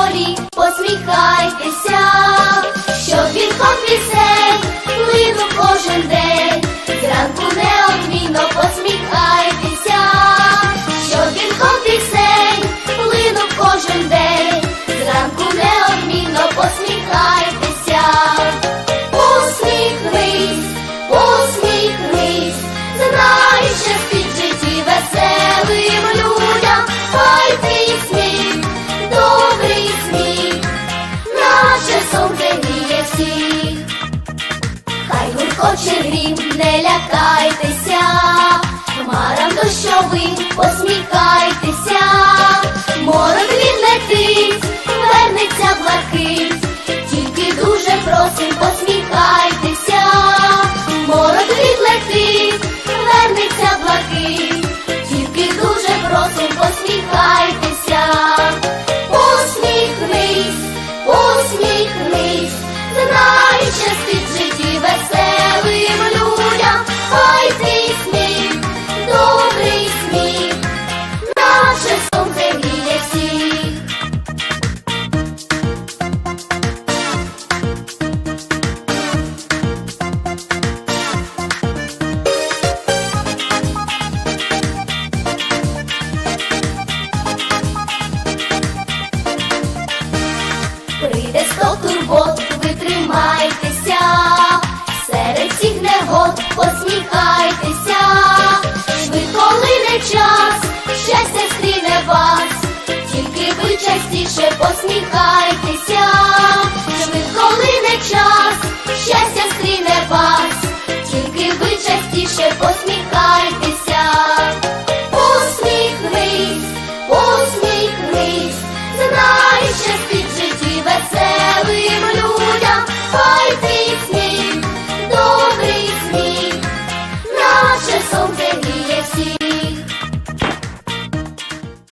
долі, посміхайтеся. Хоче грім, не лякайтеся, хмарам дощовим посміхайтеся. пригод, ви тримайтеся, серед всіх негод посміхайтеся, швидко не час, щастя стріне вас, тільки ви частіше посміхайтеся.